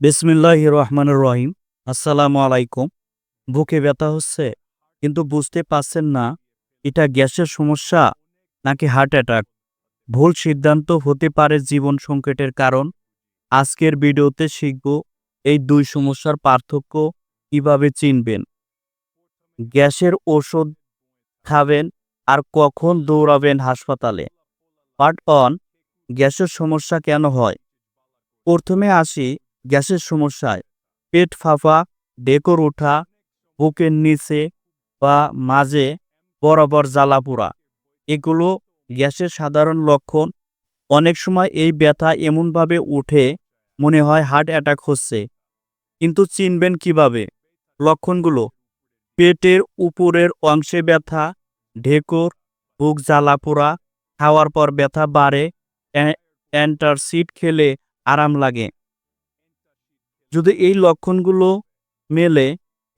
বিসমিল্লাহ রহমানুর রহিম। আসসালামু আলাইকুম। বুকে ব্যথা হচ্ছে, কিন্তু বুঝতে পারছেন না, এটা গ্যাসের সমস্যা নাকি হার্ট অ্যাটাক? ভুল সিদ্ধান্ত হতে পারে জীবন সংকটের কারণ। আজকের ভিডিওতে শিখব এই দুই সমস্যার পার্থক্য কীভাবে চিনবেন। গ্যাসের ওষুধ খাবেন আর কখন দৌড়াবেন হাসপাতালে। পার্ট অন গ্যাসের সমস্যা কেন হয়? প্রথমে আসি গ্যাসের সমস্যায় পেট ফাঁপা, ডেকর ওঠা, বুকের নিচে বা মাঝে বরাবর জ্বালাপোড়া এগুলো গ্যাসের সাধারণ লক্ষণ। অনেক সময় এই ব্যথা এমনভাবে উঠে মনে হয় হার্ট অ্যাটাক হচ্ছে। কিন্তু চিনবেন কীভাবে? লক্ষণগুলো। পেটের উপরের অংশে ব্যথা ঢেকর বুক জ্বালাপোড়া খাওয়ার পর ব্যথা বাড়ে, অ্যা- অ্যান্টারসিড খেলে আরাম লাগে। যদি এই লক্ষণগুলো মেলে,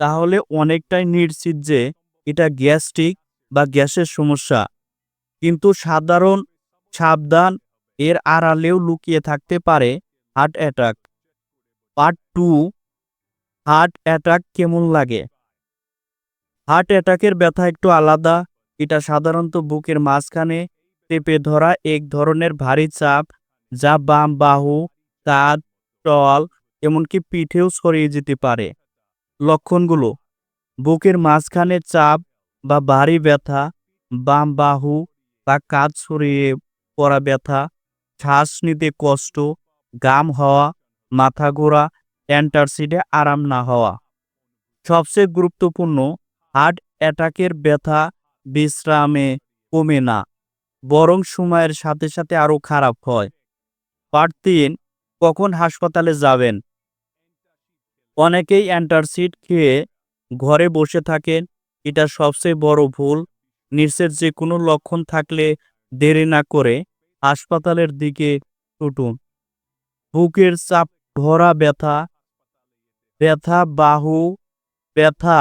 তাহলে অনেকটাই নিশ্চিত যে এটা গ্যাস্ট্রিক বা গ্যাসের সমস্যা। কিন্তু সাধারণ সাবধান, এর আড়ালেও লুকিয়ে থাকতে পারে heart attack. Part two, heart attack কেমন লাগে? হার্ট অ্যাটাকের ব্যথা একটু আলাদা। এটা সাধারণত বুকের মাঝখানে চেপে ধরা, এক ধরনের ভারী চাপ, যা বাম বাহু, কাঁধ টল এমনকি পিঠেও ছড়িয়ে যেতে পারে। লক্ষণগুলো, বুকের মাঝখানে চাপ বা ভারী ব্যথা, বাম বাহু বা কাজ ছড়িয়ে পড়া ব্যথা, শ্বাস নিতে কষ্ট গাম হওয়া, মাথা ঘোরা, অ্যান্টারসিডে আরাম না হওয়া। সবচেয়ে গুরুত্বপূর্ণ, হার্ট অ্যাটাকের ব্যথা বিশ্রামে কমে না, বরং সময়ের সাথে সাথে আরও খারাপ হয়। পার্ট তিন, কখন হাসপাতালে যাবেন? অনেকেই অ্যান্টারসিড খেয়ে ঘরে বসে থাকেন। এটা সবচেয়ে বড় ভুল। নিচের যে কোনো লক্ষণ থাকলে দেরি না করে হাসপাতালের দিকে ছুটুন। বুকের চাপ ভরা ব্যথা ব্যথা বাহু, ব্যথা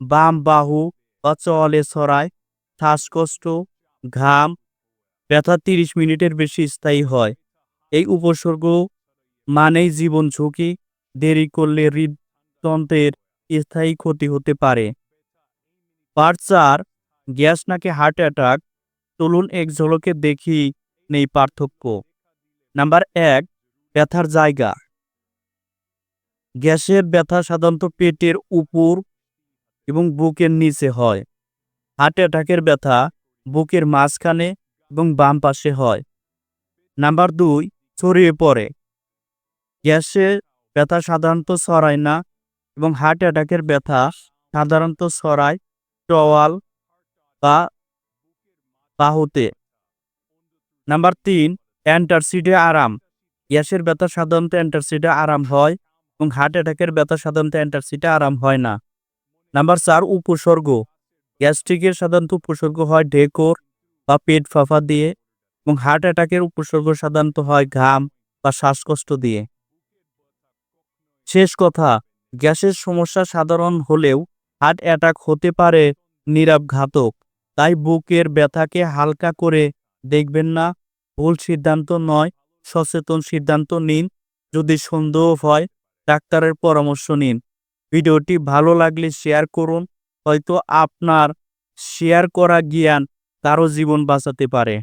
বাম বাহু বা চলে ছড়ায়, শ্বাসকষ্ট, ঘাম, ব্যথা তিরিশ মিনিটের বেশি স্থায়ী হয়। এই উপসর্গ মানেই জীবন ঝুঁকি। দেরি করলে হৃদতন্ত্রের স্থায়ী ক্ষতি হতে পারে। পার্ট চার গ্যাস নাকি হার্ট অ্যাটাক? চলুন এক ঝলকে দেখি নেই পার্থক্য। নাম্বার এক, ব্যথার জায়গা। গ্যাসের ব্যথা সাধারণত পেটের উপর এবং বুকের নিচে হয়। হার্ট অ্যাটাকের ব্যথা বুকের মাঝখানে এবং বাম পাশে হয়। নাম্বার দুই, ছড়িয়ে পড়ে। গ্যাসের ব্যথা সাধারণত ছড়ায় না এবং হার্ট অ্যাটাকের ব্যথা সাধারণত ছড়ায় টওয়াল বা বাহুতে। নাম্বার তিন অ্যান্টারসিডে আরাম। গ্যাসের ব্যথা সাধারণত অ্যান্টারসিডে আরাম হয় এবং হার্ট অ্যাটাকের ব্যথা সাধারণত অ্যান্টারসিডে আরাম হয় না। নাম্বার চার, উপসর্গ। গ্যাস্ট্রিকের সাধারণত উপসর্গ হয় ঢেকর বা পেট ফাঁফা দিয়ে এবং হার্ট অ্যাটাকের উপসর্গ সাধারণত হয় ঘাম বা শ্বাসকষ্ট দিয়ে। শেষ কথা, গ্যাসের সমস্যা সাধারণ হলেও হার্ট অ্যাটাক হতে পারে নীরব ঘাতক তাই বুকের ব্যথাকে হালকা করে দেখবেন না। ভুল সিদ্ধান্ত নয়, সচেতন সিদ্ধান্ত নিন। যদি সন্দেহ হয়, ডাক্তারের পরামর্শ নিন। ভিডিওটি ভালো লাগলে শেয়ার করুন। হয়তো আপনার শেয়ার করা জ্ঞান কারও জীবন বাঁচাতে পারে।